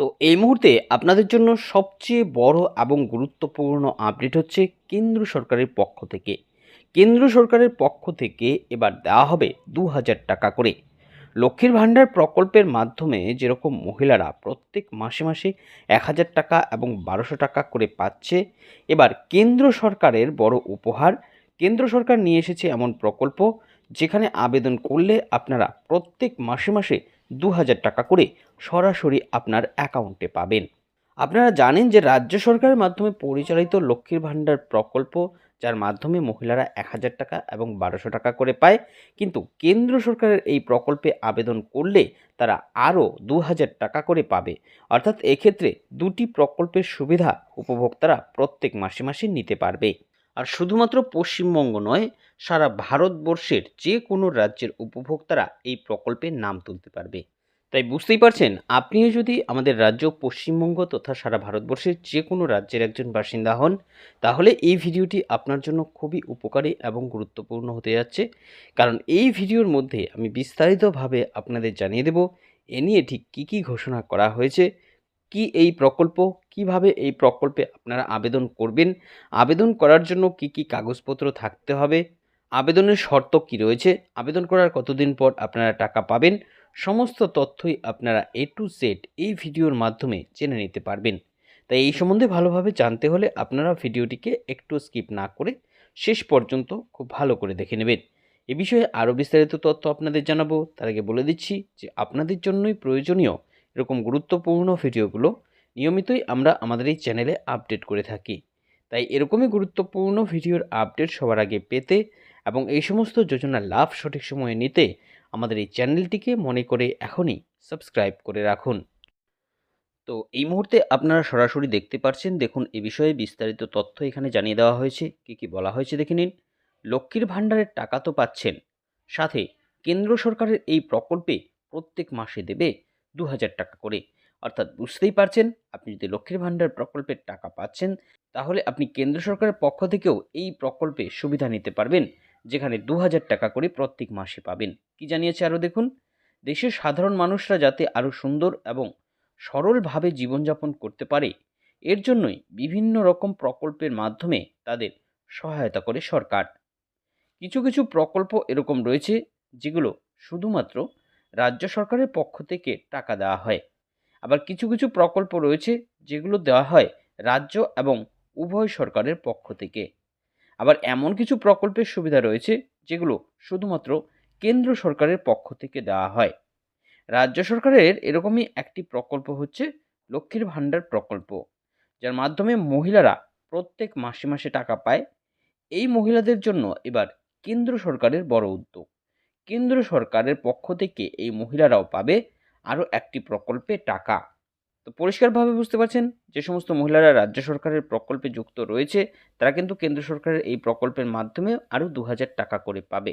তো এই মুহূর্তে আপনাদের জন্য সবচেয়ে বড় এবং গুরুত্বপূর্ণ আপডেট হচ্ছে কেন্দ্র সরকারের পক্ষ থেকে। কেন্দ্র সরকারের পক্ষ থেকে এবার দেওয়া হবে দু হাজার টাকা করে। লক্ষ্মীর ভাণ্ডার প্রকল্পের মাধ্যমে যেরকম মহিলারা প্রত্যেক মাসে মাসে এক হাজার টাকা এবং বারোশো টাকা করে পাচ্ছে, এবার কেন্দ্র সরকারের বড় উপহার। কেন্দ্র সরকার নিয়ে এসেছে এমন প্রকল্প, যেখানে আবেদন করলে আপনারা প্রত্যেক মাসে মাসে দু হাজার টাকা করে সরাসরি আপনার অ্যাকাউন্টে পাবেন। আপনারা জানেন যে রাজ্য সরকারের মাধ্যমে পরিচালিত লক্ষ্মীর ভাণ্ডার প্রকল্প, যার মাধ্যমে মহিলারা এক হাজার টাকা এবং বারোশো টাকা করে পায়, কিন্তু কেন্দ্র সরকারের এই প্রকল্পে আবেদন করলে তারা আরও দু হাজার টাকা করে পাবে। অর্থাৎ এক্ষেত্রে দুটি প্রকল্পের সুবিধা উপভোক্তারা প্রত্যেক মাসে মাসে নিতে পারবে। আর শুধুমাত্র পশ্চিমবঙ্গ নয় সারা ভারতবর্ষের যে কোনো রাজ্যের উপভোক্তারা এই প্রকল্পের নাম তুলতে পারবে। তাই বুঝতেই পারছেন, আপনিও যদি আমাদের রাজ্য পশ্চিমবঙ্গ তথা সারা ভারতবর্ষের যে কোনো রাজ্যের একজন বাসিন্দা হন, তাহলে এই ভিডিওটি আপনার জন্য খুবই উপকারী এবং গুরুত্বপূর্ণ হতে যাচ্ছে। কারণ এই ভিডিওর মধ্যে আমি বিস্তারিতভাবে আপনাদের জানিয়ে দেব, এ নিয়ে ঠিক কী কী ঘোষণা করা হয়েছে, কি এই প্রকল্প, কীভাবে এই প্রকল্পে আপনারা আবেদন করবেন, আবেদন করার জন্য কি কি কাগজপত্র থাকতে হবে আবেদনের শর্ত কি রয়েছে? আবেদন করার কতদিন পর আপনারা টাকা পাবেন? সমস্ত তথ্যই আপনারা এ টু জেড এই ভিডিওর মাধ্যমে জেনে নিতে পারবেন। তাই এই সম্বন্ধে ভালোভাবে জানতে হলে আপনারা ভিডিওটিকে একটু স্কিপ না করে শেষ পর্যন্ত খুব ভালো করে দেখে নেবেন। এ বিষয়ে আরও বিস্তারিত তথ্য আপনাদের জানাব। তার আগে বলে দিচ্ছি যে আপনাদের জন্যই প্রয়োজনীয় এরকম গুরুত্বপূর্ণ ভিডিওগুলো নিয়মিতই আমরা আমাদের এই চ্যানেলে আপডেট করে থাকি। তাই এরকমই গুরুত্বপূর্ণ ভিডিওর আপডেট সবার আগে পেতে এবং এই সমস্ত যোজনার লাভ সঠিক সময়ে নিতে আমাদের এই চ্যানেলটিকে মনে করে এখনই সাবস্ক্রাইব করে রাখুন। তো এই মুহূর্তে আপনারা সরাসরি দেখতে পাচ্ছেন দেখুন এ বিষয়ে বিস্তারিত তথ্য এখানে জানিয়ে দেওয়া হয়েছে। কি কি বলা হয়েছে দেখে নিন। লক্ষ্মীর ভাণ্ডারের টাকা তো পাচ্ছেন। সাথে কেন্দ্র সরকারের এই প্রকল্পে প্রত্যেক মাসে দেবে দু হাজার টাকা করে। অর্থাৎ বুঝতেই পারছেন, আপনি যদি লক্ষ্মীর ভাণ্ডার প্রকল্পের টাকা পাচ্ছেন, তাহলে আপনি কেন্দ্র সরকারের পক্ষ থেকেও এই প্রকল্পে সুবিধা নিতে পারবেন। যেখানে দু হাজার টাকা করে প্রত্যেক মাসে পাবেন। কি জানিয়েছে আরও দেখুন? দেশের সাধারণ মানুষরা যাতে আরও সুন্দর এবং সরলভাবে জীবনযাপন করতে পারে, এর জন্যই বিভিন্ন রকম প্রকল্পের মাধ্যমে তাদের সহায়তা করে সরকার। কিছু কিছু প্রকল্প এরকম রয়েছে, যেগুলো শুধুমাত্র রাজ্য সরকারের পক্ষ থেকে টাকা দেওয়া হয়। আবার কিছু কিছু প্রকল্প রয়েছে, যেগুলো দেওয়া হয় রাজ্য এবং উভয় সরকারের পক্ষ থেকে। আবার এমন কিছু প্রকল্পের সুবিধা রয়েছে যেগুলো শুধুমাত্র কেন্দ্র সরকারের পক্ষ থেকে দেওয়া হয়। রাজ্য সরকারের এরকমই একটি প্রকল্প হচ্ছে লক্ষ্মীর ভাণ্ডার প্রকল্প, যার মাধ্যমে মহিলারা প্রত্যেক মাসে মাসে টাকা পায়। এই মহিলাদের জন্য এবার কেন্দ্র সরকারের বড় উদ্যোগ। কেন্দ্র সরকারের পক্ষ থেকে এই মহিলারাও পাবে আরও একটি প্রকল্পে টাকা। তো পরিষ্কারভাবে বুঝতে পারছেন, যে সমস্ত মহিলারা রাজ্য সরকারের প্রকল্পে যুক্ত রয়েছে, তারা কিন্তু কেন্দ্র সরকারের এই প্রকল্পের মাধ্যমে আরও দু হাজার টাকা করে পাবে।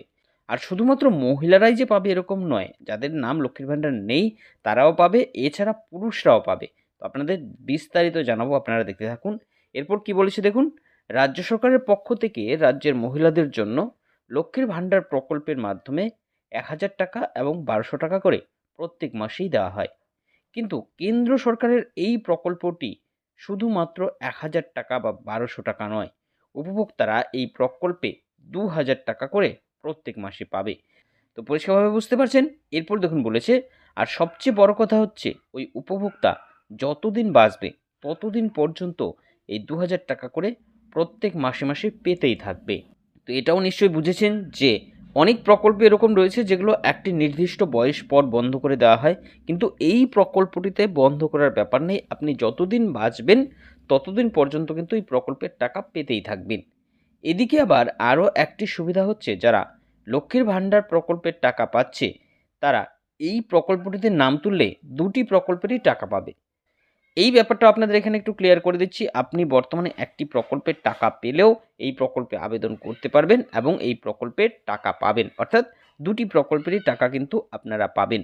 আর শুধুমাত্র মহিলারাই যে পাবে এরকম নয়, যাদের নাম লক্ষ্মীর ভাণ্ডার নেই, তারাও পাবে, এছাড়া পুরুষরাও পাবে। তো আপনাদের বিস্তারিত জানাব, আপনারা দেখতে থাকুন। এরপর কি বলেছে দেখুন, রাজ্য সরকারের পক্ষ থেকে রাজ্যের মহিলাদের জন্য লক্ষ্মীর ভাণ্ডার প্রকল্পের মাধ্যমে এক হাজার টাকা এবং বারোশো টাকা করে প্রত্যেক মাসেই দেওয়া হয়। কিন্তু কেন্দ্র সরকারের এই প্রকল্পটি শুধুমাত্র এক হাজার টাকা বা বারোশো টাকা নয়, উপভোক্তারা এই প্রকল্পে দু হাজার টাকা করে প্রত্যেক মাসে পাবে। তো পরিষ্কারভাবে বুঝতে পারছেন? এরপর দেখুন বলেছে, আর সবচেয়ে বড় কথা হচ্ছে, ওই উপভোক্তা যতদিন বাঁচবে ততদিন পর্যন্ত এই দু হাজার টাকা করে প্রত্যেক মাসে মাসে পেতেই থাকবে। তো এটাও নিশ্চয়ই বুঝেছেন যে অনেক প্রকল্প এরকম রয়েছে যেগুলো একটি নির্দিষ্ট বয়স পর বন্ধ করে দেওয়া হয়, কিন্তু এই প্রকল্পটিতে বন্ধ করার ব্যাপার নেই। আপনি যতদিন বাঁচবেন, ততদিন পর্যন্ত কিন্তু এই প্রকল্পের টাকা পেতেই থাকবেন। এদিকে আবার আরও একটি সুবিধা হচ্ছে, যারা লক্ষ্মীর ভাণ্ডার প্রকল্পের টাকা পাচ্ছে, তারা এই প্রকল্পটিতে নাম তুললে দুটি প্রকল্পেরই টাকা পাবে। এই ব্যাপারটা আপনাদের এখানে একটু ক্লিয়ার করে দিচ্ছি। আপনি বর্তমানে একটি প্রকল্পের টাকা পেলেও এই প্রকল্পে আবেদন করতে পারবেন এবং এই প্রকল্পের টাকা পাবেন। অর্থাৎ দুটি প্রকল্পেরই টাকা কিন্তু আপনারা পাবেন।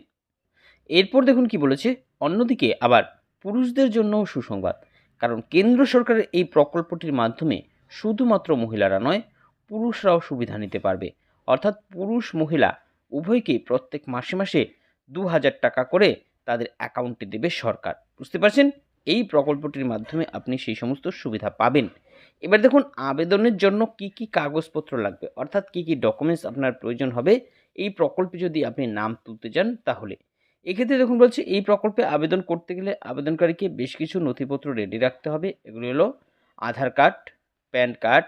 এরপর দেখুন কি বলেছে, অন্যদিকে আবার পুরুষদের জন্যও সুসংবাদ। কারণ কেন্দ্র সরকারের এই প্রকল্পটির মাধ্যমে শুধুমাত্র মহিলারা নয়, পুরুষরাও সুবিধা নিতে পারবে। অর্থাৎ পুরুষ মহিলা উভয়কে প্রত্যেক মাসে মাসে দু হাজার টাকা করে তাদের অ্যাকাউন্টে দেবে সরকার। বুঝতে পারছেন? এই প্রকল্পটির মাধ্যমে আপনি সেই সমস্ত সুবিধা পাবেন। এবার দেখুন, আবেদনের জন্য কি কি কাগজপত্র লাগবে? অর্থাৎ কি কি ডকুমেন্টস আপনার প্রয়োজন হবে? এই প্রকল্পে যদি আপনি নাম তুলতে চান, তাহলে। এক্ষেত্রে দেখুন বলছে, এই প্রকল্পে আবেদন করতে গেলে আবেদনকারীকে বেশ কিছু নথিপত্র রেডি রাখতে হবে। এগুলি হলো আধার কার্ড, প্যান কার্ড,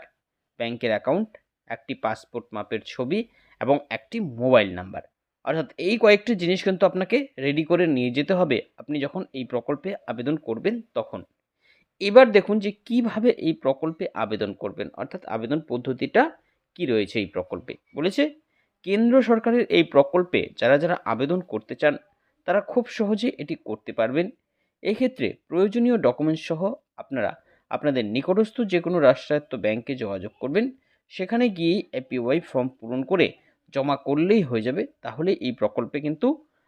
ব্যাংকের অ্যাকাউন্ট একটি পাসপোর্ট মাপের ছবি এবং একটি মোবাইল নাম্বার অর্থাৎ এই কয়েকটি জিনিস কিন্তু আপনাকে রেডি করে নিয়ে যেতে হবে। আপনি যখন এই প্রকল্পে আবেদন করবেন তখন। এবার দেখুন যে কীভাবে এই প্রকল্পে আবেদন করবেন। অর্থাৎ আবেদন পদ্ধতিটা কি রয়েছে এই প্রকল্পে? বলেছে, কেন্দ্র সরকারের এই প্রকল্পে যারা যারা আবেদন করতে চান, তারা খুব সহজে এটি করতে পারবেন। এক্ষেত্রে প্রয়োজনীয় ডকুমেন্টস সহ আপনারা আপনাদের নিকটস্থ যে কোনো রাষ্ট্রায়ত্ত ব্যাংকে যোগাযোগ করবেন। সেখানে গিয়ে এপিওয়াই ফর্ম পূরণ করে জমা করলেই হয়ে যাবে, তাহলে এই প্রকল্পে কিন্তু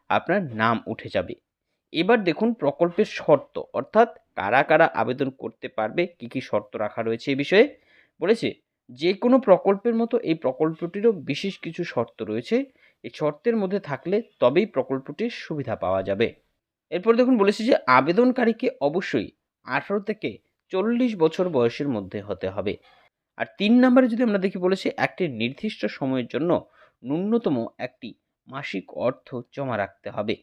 আপনার নাম উঠে যাবে। এবার দেখুন প্রকল্পের শর্ত, অর্থাৎ কারা কারা আবেদন করতে পারবে, কী কী শর্ত রাখা রয়েছে এই বিষয়ে। বলেছে যে কোনো প্রকল্পের মতো এই প্রকল্পটিরও বিশেষ কিছু শর্ত রয়েছে। এই শর্তের মধ্যে থাকলে তবেই প্রকল্পটির সুবিধা পাওয়া যাবে। এরপর দেখুন বলেছে যে, আবেদনকারীকে অবশ্যই আঠারো থেকে চল্লিশ বছর বয়সের মধ্যে হতে হবে। আর তিন নম্বরে যদি আমরা দেখি বলেছি, একটি নির্দিষ্ট সময়ের জন্য ন্যূনতম একটি মাসিক অর্থ জমা রাখতে হবে।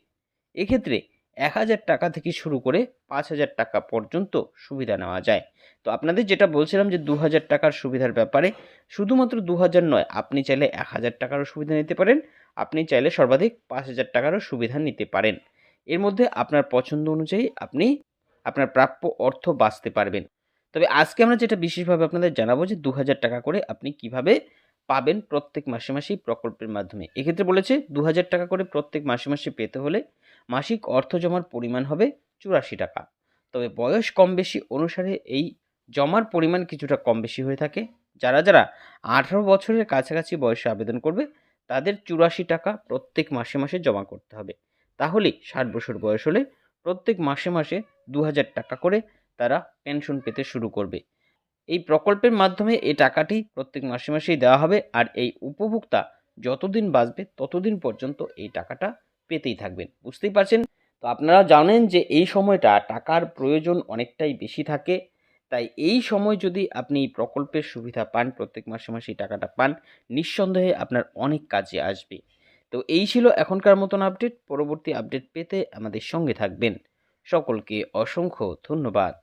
এক্ষেত্রে এক হাজার টাকা থেকে শুরু করে পাঁচ হাজার টাকা পর্যন্ত সুবিধা নেওয়া যায়। তো আপনাদের যেটা বলছিলাম যে দু হাজার টাকার সুবিধার ব্যাপারে, শুধুমাত্র দু হাজার নয়, আপনি চাইলে এক হাজার টাকারও সুবিধা নিতে পারেন, আপনি চাইলে সর্বাধিক পাঁচ হাজার টাকারও সুবিধা নিতে পারেন। এর মধ্যে আপনার পছন্দ অনুযায়ী আপনি আপনার প্রাপ্য অর্থ বাঁচতে পারবেন। তবে আজকে আমরা যেটা বিশেষভাবে আপনাদের জানাব যে দু হাজার টাকা করে আপনি কীভাবে পাবেন প্রত্যেক মাসে মাসেই প্রকল্পের মাধ্যমে। এক্ষেত্রে বলেছে দু হাজার টাকা করে প্রত্যেক মাসে মাসে পেতে হলে মাসিক অর্থ জমার পরিমাণ হবে চুরাশি টাকা। তবে বয়স কম বেশি অনুসারে এই জমার পরিমাণ কিছুটা কম বেশি হয়ে থাকে। যারা যারা আঠারো বছরের কাছাকাছি বয়সে আবেদন করবে, তাদের চুরাশি টাকা প্রত্যেক মাসে মাসে জমা করতে হবে। তাহলে ষাট বছর বয়স হলে প্রত্যেক মাসে মাসে দু হাজার টাকা করে তারা পেনশন পেতে শুরু করবে। এই প্রকল্পের মাধ্যমে এই টাকাটি প্রত্যেক মাসে মাসেই দেওয়া হবে আর এই উপভোক্তা যতদিন বাঁচবে ততদিন পর্যন্ত এই টাকাটা পেতেই থাকবেন। বুঝতেই পারছেন? তো আপনারা জানেন যে এই সময়টা টাকার প্রয়োজন অনেকটাই বেশি থাকে। তাই এই সময় যদি আপনি এই প্রকল্পের সুবিধা পান, প্রত্যেক মাসে মাসে টাকাটা পান, নিঃসন্দেহে আপনার অনেক কাজে আসবে। তো এই ছিল এখনকার মতন আপডেট। পরবর্তী আপডেট পেতে আমাদের সঙ্গে থাকবেন। সকলকে অসংখ্য ধন্যবাদ।